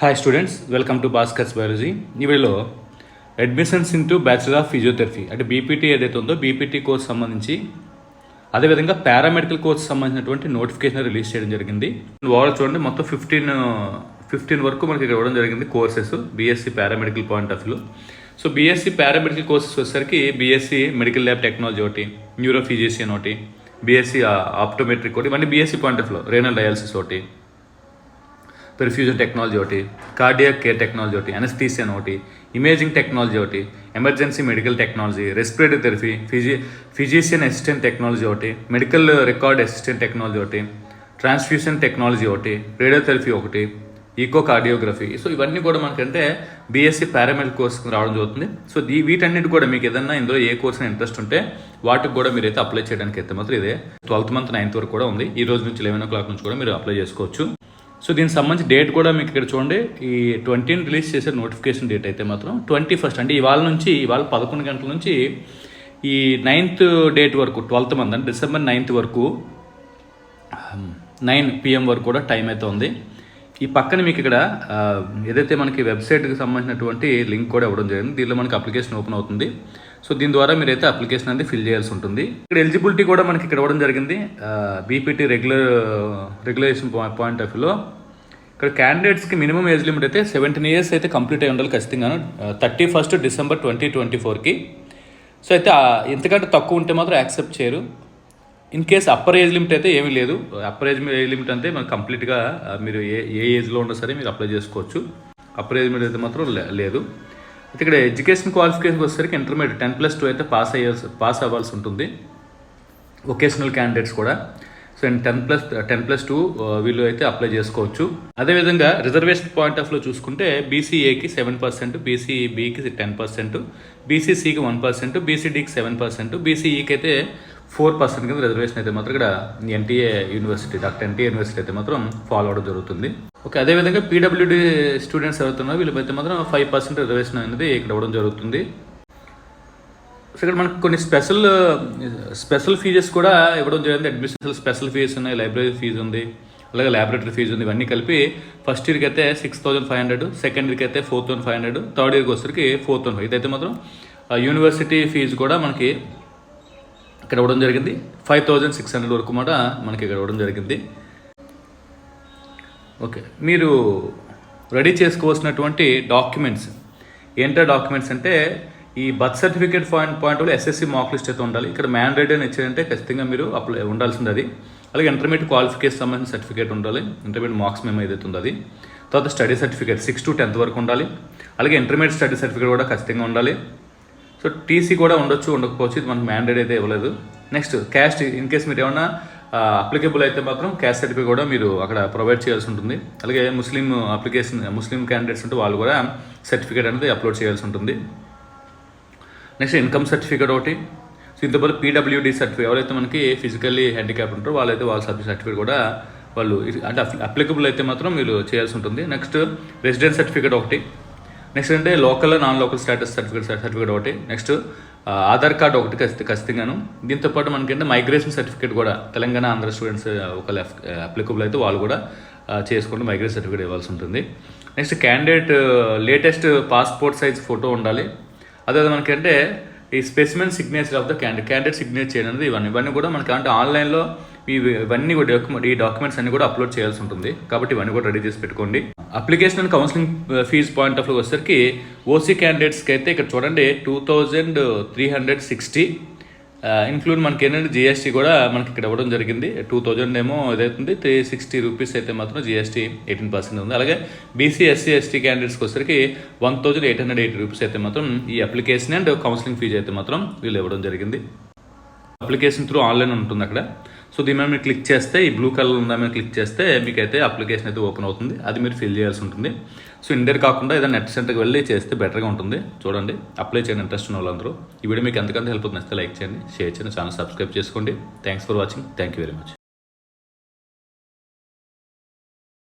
Hi students welcome to Bhaskar's biology ఈ వీడియోలో admissions into bachelor of physiotherapy అంటే BPT ఏదైతే ఉందో బీపీటీ కోర్స్ సంబంధించి అదేవిధంగా పారామెడికల్ కోర్స్ సంబంధించినటువంటి నోటిఫికేషన్ రిలీజ్ చేయడం జరిగింది. ఓవరాల్ చూడండి మొత్తం ఫిఫ్టీన్ ఫిఫ్టీన్ వరకు మనకి ఇక్కడ ఇవ్వడం జరిగింది courses BSc paramedical point of view so BSc paramedical courses వచ్చేసరికి బీఎస్సీ మెడికల్ ల్యాబ్ టెక్నాలజీ ఒకటి న్యూరో ఫిజిషియన్ ఒకటి బీఎస్సీ ఆప్టోమెట్రిక్ ఒకటి ఇవన్నీ BSc point of view renal dialysis ఒకటి. పెర్ఫ్యూజన్ టెక్నాలజీ ఒకటి కార్డియాక్ కేర్ టెక్నాలజీ ఒకటి అనస్థీసియన్ ఒకటి ఇమేజింగ్ టెక్నాలజీ ఒకటి emergency medical technology respiratory therapy physi physician assistant technology ఒకటి మెడికల్ రికార్డ్ అసిస్టెంట్ టెక్నాలజీ ఒకటి ట్రాన్స్ఫ్యూషన్ టెక్నాలజీ ఒకటి రేడియోథెరపీ ఒకటి ఈకో కార్డియోగ్రఫీ సో ఇవన్నీ కూడా మనకంటే బీఎస్సీ పారామెడికల్ కోర్స్ రావడం జరుగుతుంది. సో ఈ వీటన్నిటి కూడా మీకు ఏదన్నా ఇందులో ఏ కోర్స్ ఇంట్రెస్ట్ ఉంటే వాటికి కూడా మీరైతే అప్లై చేయడానికి అయితే మాత్రం ఇదే ట్వెల్త్ మంత్ నైన్త్ వరకు కూడా ఉంది. ఈ రోజు నుంచి లెవెన్ ఓ క్లాక్ నుంచి కూడా మీరు అప్లై చేసుకోవచ్చు. సో దీనికి సంబంధించి డేట్ కూడా మీకు ఇక్కడ చూడండి. ఈ ట్వంటీని రిలీజ్ చేసే నోటిఫికేషన్ డేట్ అయితే మాత్రం ట్వంటీ ఫస్ట్ అంటే ఇవాళ నుంచి ఇవాళ పదకొండు గంటల నుంచి ఈ నైన్త్ డేట్ వరకు ట్వెల్త్ మంత్ అంటే డిసెంబర్ నైన్త్ వరకు నైన్ పిఎం వరకు కూడా టైం అయితే ఉంది. ఈ పక్కన మీకు ఇక్కడ ఏదైతే మనకి వెబ్సైట్కి సంబంధించినటువంటి లింక్ కూడా ఇవ్వడం జరిగింది దీనిలో మనకి అప్లికేషన్ ఓపెన్ అవుతుంది. సో దీని ద్వారా మీరైతే అప్లికేషన్ అనేది ఫిల్ చేయాల్సి ఉంటుంది. ఇక్కడ ఎలిజిబిలిటీ కూడా మనకి ఇక్కడ ఇవ్వడం జరిగింది. BPT regular regulation point of వ్యూలో ఇక్కడ క్యాండిడేట్స్కి మినిమం ఏజ్ లిమిట్ అయితే సెవెంటీన్ ఇయర్స్ అయితే కంప్లీట్ అయి ఉండాలి ఖచ్చితంగా thirty first December twenty twenty ఫోర్కి సో అయితే ఎంతకంటే తక్కువ ఉంటే మాత్రం యాక్సెప్ట్ చేయరు. In case upper age limit అయితే ఏమీ లేదు. అప్పర్ ఏజ్ ఏజ్ లిమిట్ అంటే మనం కంప్లీట్గా మీరు ఏ ఏ ఏజ్లో ఉన్నా సరే మీరు అప్లై చేసుకోవచ్చు. అప్పర్ ఏజ్ లిమిట్ అయితే మాత్రం లే- లేదు. అయితే ఇక్కడ ఎడ్యుకేషన్ క్వాలిఫికేషన్ వచ్చేసరికి ఇంటర్మీడియట్ టెన్ ప్లస్ టూ అయితే పాస్ అయ్యాల్సి పాస్ అవ్వాల్సి ఉంటుంది. వొకేషనల్ క్యాండిడేట్స్ కూడా. So ten plus ten plus two వీళ్ళు అయితే అప్లై చేసుకోవచ్చు. అదేవిధంగా రిజర్వేషన్ పాయింట్ ఆఫ్లో చూసుకుంటే బీసీఏకి సెవెన్ పర్సెంట్ బీసీబీకి టెన్ పర్సెంట్ బీసీసీకి వన్ పర్సెంట్ బీసీడీకి సెవెన్ పర్సెంట్ బీసీఈకి అయితే ఫోర్ పర్సెంట్ కింద రిజర్వేషన్ అయితే మాత్రం ఇక్కడ NTA university doctor NTA university అయితే మాత్రం ఫాలో అవడం జరుగుతుంది. ఓకే అదేవిధంగా పీడబ్ల్యూడీ స్టూడెంట్స్ ఎవరుతున్నారో వీళ్ళైతే మాత్రం ఫైవ్ పర్సెంట్ రిజర్వేషన్ అనేది ఇక్కడ ఇవ్వడం జరుగుతుంది. సో ఇక్కడ మనకు కొన్ని స్పెషల్ స్పెషల్ ఫీజెస్ కూడా ఇవ్వడం జరిగింది. అడ్మిషన్ స్పెషల్ ఫీజెస్ ఉన్నాయి లైబ్రరీ ఫీజు ఉంది అలాగే ల్యాబొరేటరీ ఫీజు ఉంది. ఇవన్నీ కలిపి ఫస్ట్ ఇయర్కి అయితే six thousand five hundred second ఇయర్కి అయితే four thousand five hundred third ఇయర్కి వచ్చరికి ఫోర్ థౌసండ్ ఇదైతే మాత్రం యూనివర్సిటీ ఫీజు కూడా మనకి ఇక్కడ ఇవ్వడం జరిగింది. ఫైవ్ థౌజండ్ సిక్స్ హండ్రెడ్ వరకు కూడా మనకి ఇక్కడ ఇవ్వడం జరిగింది. ఓకే. మీరు రెడీ చేసుకోవాల్సినటువంటి డాక్యుమెంట్స్. ఏంటో డాక్యుమెంట్స్ అంటే ఈ birth certificate point point SSC mark list అయితే ఉండాలి. ఇక్కడ మ్యాన్ రేట్ అని ఇచ్చారంటే ఖచ్చితంగా మీరు అప్లై ఉండాల్సింది అది. అలాగే ఇంటర్మీడియట్ క్వాలిఫికేషన్ సంబంధించిన సర్టిఫికేట్ ఉండాలి. ఇంటర్మీడియట్ మార్క్స్ మేము ఏదైతే ఉందో అది. తర్వాత study certificate six to tenth వరకు ఉండాలి. అలాగే ఇంటర్మీడియట్ స్టడీ సర్టిఫికేట్ కూడా ఖచ్చితంగా ఉండాలి. సో టీసీ కూడా ఉండొచ్చు ఉండకపోవచ్చు. ఇది మనకు మ్యాండేట్ అయితే ఇవ్వలేదు. నెక్స్ట్ క్యాస్ట్ ఇన్ కేస్ మీరు ఏమన్నా అప్లికేబుల్ అయితే మాత్రం క్యాస్ట్ సర్టిఫికేట్ కూడా మీరు అక్కడ ప్రొవైడ్ చేయాల్సి ఉంటుంది. అలాగే ముస్లిం అప్లికేషన్ ముస్లిం క్యాండిడేట్స్ ఉంటే వాళ్ళు కూడా సర్టిఫికేట్ అనేది అప్లోడ్ చేయాల్సి ఉంటుంది. నెక్స్ట్ ఇన్కమ్ సర్టిఫికేట్ ఒకటి. సో ఇంతపాటు పీడబ్ల్యూడి సర్టిఫికేట్ ఎవరైతే మనకి ఫిజికల్లీ హ్యాండిక్యాప్ ఉంటారో వాళ్ళైతే వాళ్ళ సర్టిఫికేట్ కూడా వాళ్ళు అంటే అప్లికబుల్ అయితే మాత్రం మీరు చేయాల్సి ఉంటుంది. నెక్స్ట్ రెసిడెన్స్ సర్టిఫికేట్ ఒకటి. నెక్స్ట్ అంటే local non local status certificate certificate ఒకటి. నెక్స్ట్ ఆధార్ కార్డ్ ఒకటి ఖచ్చిత ఖచ్చితంగాను. దీంతో పాటు మైగ్రేషన్ సర్టిఫికేట్ కూడా తెలంగాణ ఆంధ్ర స్టూడెంట్స్ ఒక అప్లికబుల్ అయితే వాళ్ళు కూడా చేసుకుంటూ మైగ్రేషన్ సర్టిఫికేట్ ఇవ్వాల్సి ఉంటుంది. Next candidate latest passport size photo ఉండాలి. అదే మనకంటే ఈ specimen signature of the candidate candidate signature అనేది ఇవన్నీ ఇవన్నీ కూడా మనకి అంటే ఆన్లైన్లో ఇవన్నీ కూడా డాక్యుమెంట్ ఈ డాక్యుమెంట్స్ అన్ని కూడా అప్లోడ్ చేయాల్సి ఉంటుంది. కాబట్టి ఇవన్నీ కూడా రెడీ చేసి పెట్టుకోండి. Application and counselling fee point of వచ్చేసరికి ఓసీ క్యాండిడేట్స్కి అయితే ఇక్కడ చూడండి two thousand three hundred sixty. Include మనకి ఏంటంటే జిఎస్టీ కూడా మనకి ఇక్కడ ఇవ్వడం జరిగింది. టూ థౌజండ్ ఏమో ఇదవుతుంది త్రీ సిక్స్టీ రూపీస్ అయితే మాత్రం జిఎస్టీ ఎయిటీన్ పర్సెంట్ ఉంది. అలాగే బీసీ ఎస్సీ ఎస్టీ క్యాండిడేట్స్కి వచ్చరికి one thousand eight hundred eighty rupees అయితే మాత్రం ఈ అప్లికేషన్ అండ్ కౌన్సిలింగ్ ఫీజు అయితే మాత్రం వీళ్ళు ఇవ్వడం జరిగింది. అప్లికేషన్ త్రూ ఆన్లైన్ ఉంటుంది అక్కడ. సో దీని మీద మీరు క్లిక్ చేస్తే ఈ బ్లూ కలర్ ఉందా మీద క్లిక్ చేస్తే మీకు అయితే అప్లికేషన్ అయితే ఓపెన్ అవుతుంది. అది మీరు ఫిల్ చేయాల్సి ఉంటుంది. సో ఇండియర్ కాకుండా ఏదైనా నెట్ సెంటర్కి వెళ్ళి చేస్తే బెటర్గా ఉంటుంది. చూడండి అప్లై చేయండి ఇంట్రెస్ట్ ఉన్న వాళ్ళందరూ. ఈ వీడియో మీకు ఎంతకంత హెల్ప్ అవుతుంది లైక్ చేయండి షేర్ చేయండి ఛానల్ సబ్స్క్రైబ్ చేసుకోండి. Thanks for watching. Thank you very much.